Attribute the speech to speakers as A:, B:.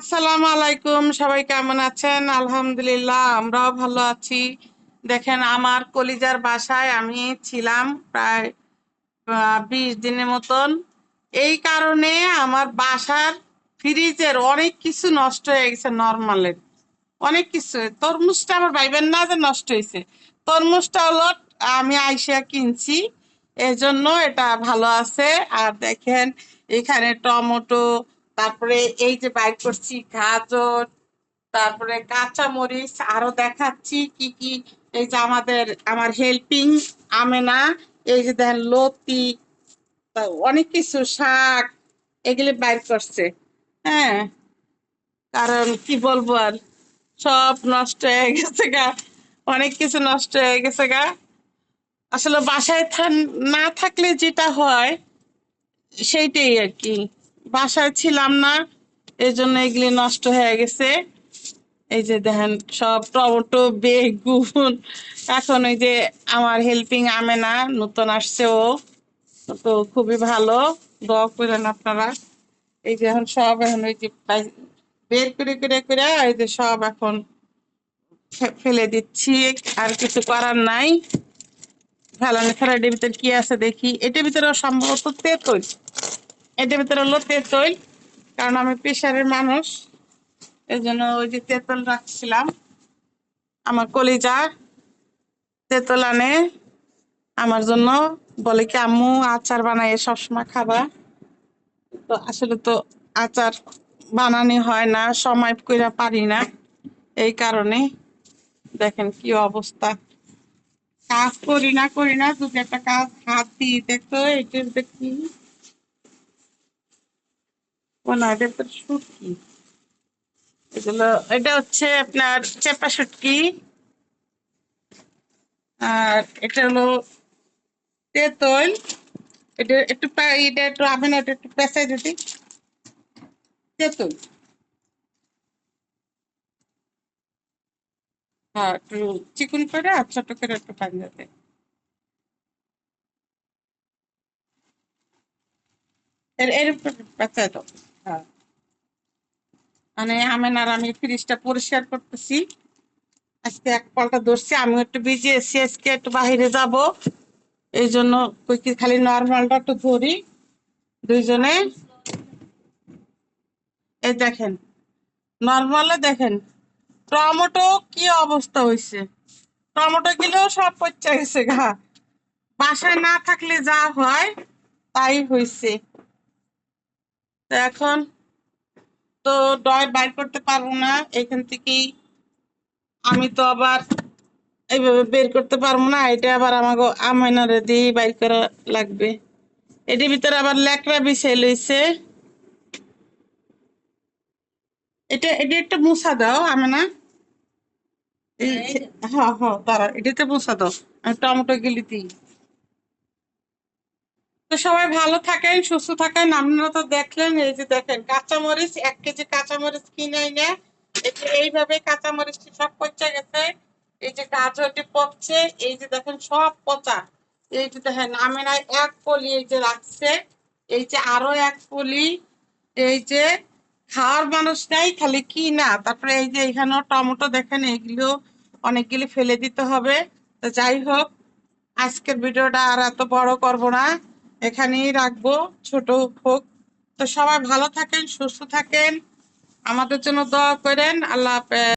A: আসসালামু আলাইকুম, সবাই কেমন আছেন? আলহামদুলিল্লাহ, আমরাও ভালো আছি। দেখেন, আমার কলিজার বাসায় আমি ছিলাম প্রায় বিশ দিনের মতন। এই কারণে আমার বাসার ফ্রিজের অনেক কিছু নষ্ট হয়ে গেছে নর্মালের অনেক কিছু। তরমুজটা আমার ভাইবেন না যে নষ্ট হয়েছে। তরমুজটা হলো, আমি আইসা কিনছি। এজন্য এটা ভালো আছে। আর দেখেন, এখানে টমেটো তারপরে এই যে বাইর করছি গাজর, তারপরে কাঁচা মরিচ আরও দেখাচ্ছি কি কি, এই যে আমাদের, আমার হেল্পিং আমেনা, এই যে দেখেন লতি অনেক কিছু, শাক, এগুলি বাইর করছে। হ্যাঁ কারণ কি বলব আর, সব নষ্ট হয়ে গেছে গা, অনেক কিছু নষ্ট হয়ে গেছে গা। আসলে বাসায় না থাকলে যেটা হয়, সেইটাই আর কি। বাসায় ছিলাম না এই জন্য এগুলি নষ্ট হয়ে গেছে। এই যে দেখেন, সব টমেটো, বেগুন, এখন ওই যে আমার হেল্পিং আমে না নতুন আসছে ও। তো খুবই ভালো, দোয়া করেন আপনারা। এই যে এখন সব এখন ওই যে বের করে করে করে এই যে সব এখন ফেলে দিচ্ছি, আর কিছু করার নাই। ফেলানো এটার ভিতরে কি আছে দেখি। এটার ভিতরে সম্ভবত তেঁতুল এটার ভিতরে হলো তেঁতুল, কারণ আমি প্রেশারের মানুষ এই জন্য ওই যে তেঁতুল রাখছিলাম। আমার কলিজা তেঁতুল আনে, আমার জন্য বলে কি, আম্মু, আচার বানাই সবসময় খাবা। তো আসলে তো আচার বানানি হয় না, সময় কইরা পারি না। এই কারণে দেখেন কি অবস্থা। কাজ করি না করি না যদি একটা কাজ হাত দিই দেখতো এটার দেখি। এগুলো, এটা হচ্ছে আপনার চেপা শুটকি আর এটা হলো তেতল। এটা একটু এটা একটু আমেন এটা একটু পেঁচাই দিতি। তেতুল। হ্যাঁ একটু চিকুন করে আর ছোট করে একটু পানি এর এর পেঁচাই দাও। মানে আমেন আর আমি ফ্রিজটা পরিষ্কার করতেছি। আজকে এক পাল্টা ধরছি আমি একটু বিজি এসছি আজকে একটু বাইরে যাব। এই জন্য খালি নর্মালটা একটু ধরি। দুইজনে। এই দেখেন নর্মালে দেখেন, টমেটো কি অবস্থা হয়েছে টমেটো গুলো সব পচা গেছে গা। বাসায় না থাকলে যা হয়, তাই হয়েছে তো এখন তো ডয় বাইর করতে পারব না, এখান থেকেই আমি তো আবার এইভাবে বের করতে পারব না, এটা আবার আমাকে আমাইনারে দিয়ে বাইর করা লাগবে। এটির ভিতরে আবার ল্যাকড়া বিছাই লইছে। এটা এটা একটা মুসা দাও আমি না হ্যাঁ হ্যাঁ দাঁড়া এটাতে মুসা দাও, আমি টমেটো গিলি দিই। তো সবাই ভালো থাকেন, সুস্থ থাকেন। আপনারা তো দেখলেন, এই যে দেখেন, কাঁচামরিচ, এক কেজি কাঁচামরিচ কিনে এনে, এই যে এইভাবে কাঁচামরিচ সব পচে গেছে। এই যে গাজরটি পচছে, এই যে দেখেন সব পচা। এই যে দেখেন আমেরা এক পলি এই যে রাখছে, এই যে আরও এক পলি, এই যে খাওয়ার মানুষ নাই, খালি কি না? তারপরে এই যে এখানেও টমেটো দেখেন এইগুলো অনেকগুলি ফেলে দিতে হবে। তো যাই হোক, আজকের ভিডিওটা আর এত বড় করব না। এখানেই রাখব, ছোট হোক। তো সবাই ভালো থাকেন, সুস্থ থাকেন। আমাদের জন্য দোয়া করেন। আল্লাহ হাফেজ।